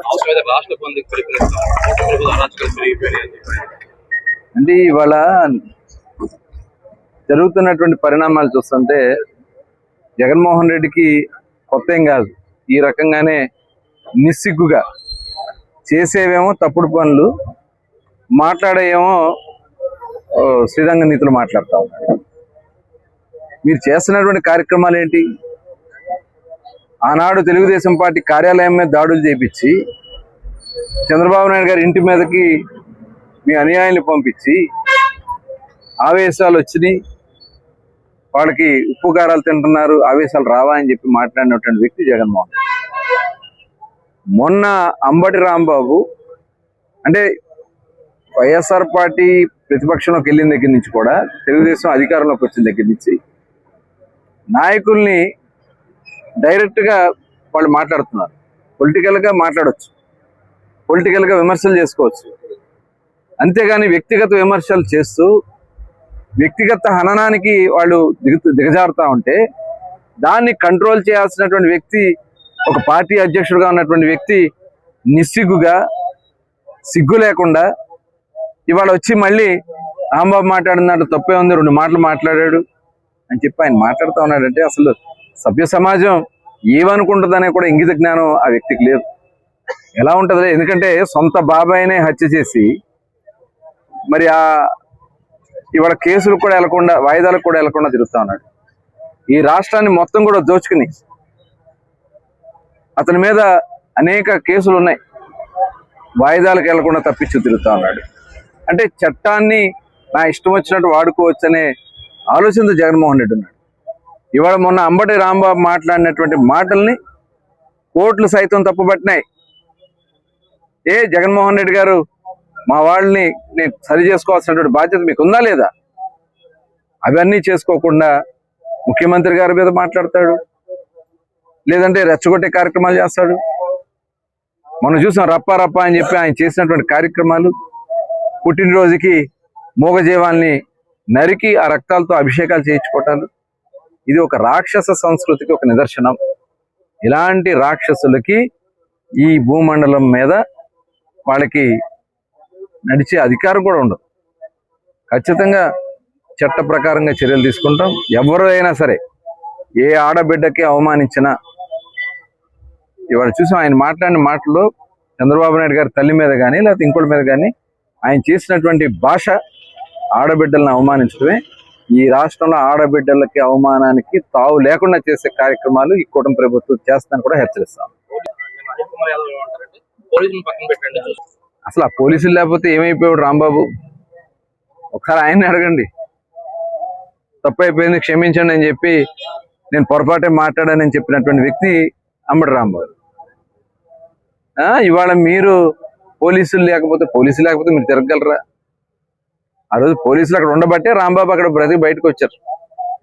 రాష్ట్ర అరాచకాలు పెరిగిపోయినాయి అని అంటే ఇవాళ జరుగుతున్నటువంటి పరిణామాలు చూస్తుంటే జగన్మోహన్ రెడ్డికి కొత్త ఏం కాదు. ఈ రకంగానే నిస్సిగ్గుగా చేసేవేమో తప్పుడు పనులు మాట్లాడేమో శ్రీరంగ నీతులు మాట్లాడతా మీరు చేస్తున్నటువంటి కార్యక్రమాలు ఏంటి? ఆనాడు తెలుగుదేశం పార్టీ కార్యాలయం మీద దాడులు చేపించి చంద్రబాబు నాయుడు గారి ఇంటి మీదకి మీ అనుయాయుల్ని పంపించి ఆవేశాలు వచ్చినాయి. వాళ్ళకి ఉప్పు కారాలు తింటున్నారు ఆవేశాలు రావా అని చెప్పి మాట్లాడినటువంటి వ్యక్తి జగన్మోహన్ మొన్న అంబటి రాంబాబు అంటే వైఎస్ఆర్ పార్టీ ప్రతిపక్షంలోకి వెళ్ళిన దగ్గర నుంచి కూడా తెలుగుదేశం అధికారంలోకి వచ్చిన దగ్గర నుంచి నాయకుల్ని డైరెక్ట్గా వాళ్ళు మాట్లాడుతున్నారు. పొలిటికల్గా మాట్లాడవచ్చు పొలిటికల్గా విమర్శలు చేసుకోవచ్చు. అంతేగాని వ్యక్తిగత విమర్శలు చేస్తూ వ్యక్తిగత హననానికి వాళ్ళు దిగు దిగజారుతా ఉంటే దాన్ని కంట్రోల్ చేయాల్సినటువంటి వ్యక్తి ఒక పార్టీ అధ్యక్షుడిగా ఉన్నటువంటి వ్యక్తి నిస్సిగ్గుగా సిగ్గు లేకుండా ఇవాళ వచ్చి మళ్ళీ రాంబాబు మాట్లాడినట్టు తప్పే ఉంది రెండు మాటలు మాట్లాడాడు అని చెప్పి ఆయన మాట్లాడుతూ ఉన్నాడంటే అసలు సభ్య సమాజం ఏమనుకుంటుందనే కూడా ఇంగిత జ్ఞానం ఆ వ్యక్తికి లేదు. ఎలా ఉంటుంది ఎందుకంటే సొంత బాబాయినే హత్య చేసి మరి ఆ ఇవాళ కేసులు కూడా వెళ్ళకుండా వాయిదాలకు కూడా వెళ్ళకుండా తిరుగుతా ఉన్నాడు. ఈ రాష్ట్రాన్ని మొత్తం కూడా దోచుకుని అతని మీద అనేక కేసులు ఉన్నాయి. వాయిదాలకు వెళ్ళకుండా తప్పించు తిరుగుతా ఉన్నాడు. అంటే చట్టాన్ని నా ఇష్టం వచ్చినట్టు వాడుకోవచ్చనే ఆలోచనతో జగన్మోహన్ రెడ్డి ఉన్నాడు. ఇవాళ మొన్న అంబటి రాంబాబు మాట్లాడినటువంటి మాటల్ని కోర్టులు సైతం తప్పుపట్టినాయి. ఏ జగన్మోహన్ రెడ్డి గారు మా వాళ్ళని నేను సరి చేసుకోవాల్సినటువంటి బాధ్యత మీకు ఉందా లేదా? అవన్నీ చేసుకోకుండా ముఖ్యమంత్రి గారి మీద మాట్లాడతాడు. లేదంటే రెచ్చగొట్టే కార్యక్రమాలు చేస్తాడు. మనం చూసాం రప్ప రప్ప అని చెప్పి ఆయన చేసినటువంటి కార్యక్రమాలు. పుట్టినరోజుకి మూగజీవాల్ని నరికి ఆ రక్తాలతో అభిషేకాలు చేయించుకోవటాలు. ఇది ఒక రాక్షస సంస్కృతికి ఒక నిదర్శనం. ఇలాంటి రాక్షసులకి ఈ భూమండలం మీద వాళ్ళకి నడిచే అధికారం కూడా ఉండదు. ఖచ్చితంగా చట్ట ప్రకారంగా చర్యలు తీసుకుంటాం. ఎవరైనా సరే ఏ ఆడబిడ్డకి అవమానించినా ఇవాళ చూసాం ఆయన మాట్లాడిన మాటల్లో చంద్రబాబు నాయుడు గారి తల్లి మీద కానీ లేకపోతే ఇంకోటి మీద కానీ ఆయన చేసినటువంటి భాష ఆడబిడ్డలను అవమానించడమే. ఈ రాష్ట్రంలో ఆడబిడ్డలకి అవమానానికి తావు లేకుండా చేసే కార్యక్రమాలు ఈ కూటమి ప్రభుత్వం చేస్తానని కూడా హెచ్చరిస్తాం. అసలు ఆ పోలీసులు లేకపోతే ఏమైపోయాడు రాంబాబు? ఒకసారి ఆయన్ని అడగండి. తప్పు అయిపోయింది క్షమించండి అని చెప్పి నేను పొరపాటే మాట్లాడానని చెప్పినటువంటి వ్యక్తి అంబటి రాంబాబు. ఆ, ఇవాళ మీరు పోలీసులు లేకపోతే పోలీసులు లేకపోతే మీరు తిరగలరా ఆ రోజు పోలీసులు అక్కడ ఉండబట్టే రాంబాబు అక్కడ బ్రతికి బయటకు వచ్చారు.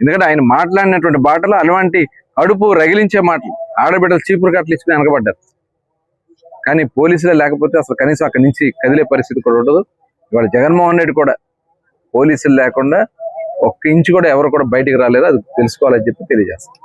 ఎందుకంటే ఆయన మాట్లాడినటువంటి బాటలు అలాంటి కడుపు రగిలించే మాటలు. ఆడబిడ్డలు చీపురు కట్టలు ఇచ్చుకుని వెనకబడ్డారు. కానీ పోలీసులే లేకపోతే అసలు కనీసం అక్కడి నుంచి కదిలే పరిస్థితి కూడా ఉండదు. ఇవాళ జగన్మోహన్ రెడ్డి కూడా పోలీసులు లేకుండా ఒక్క ఇంచు కూడా ఎవరు కూడా బయటికి రాలేదు. అది తెలుసుకోవాలని చెప్పి తెలియజేస్తారు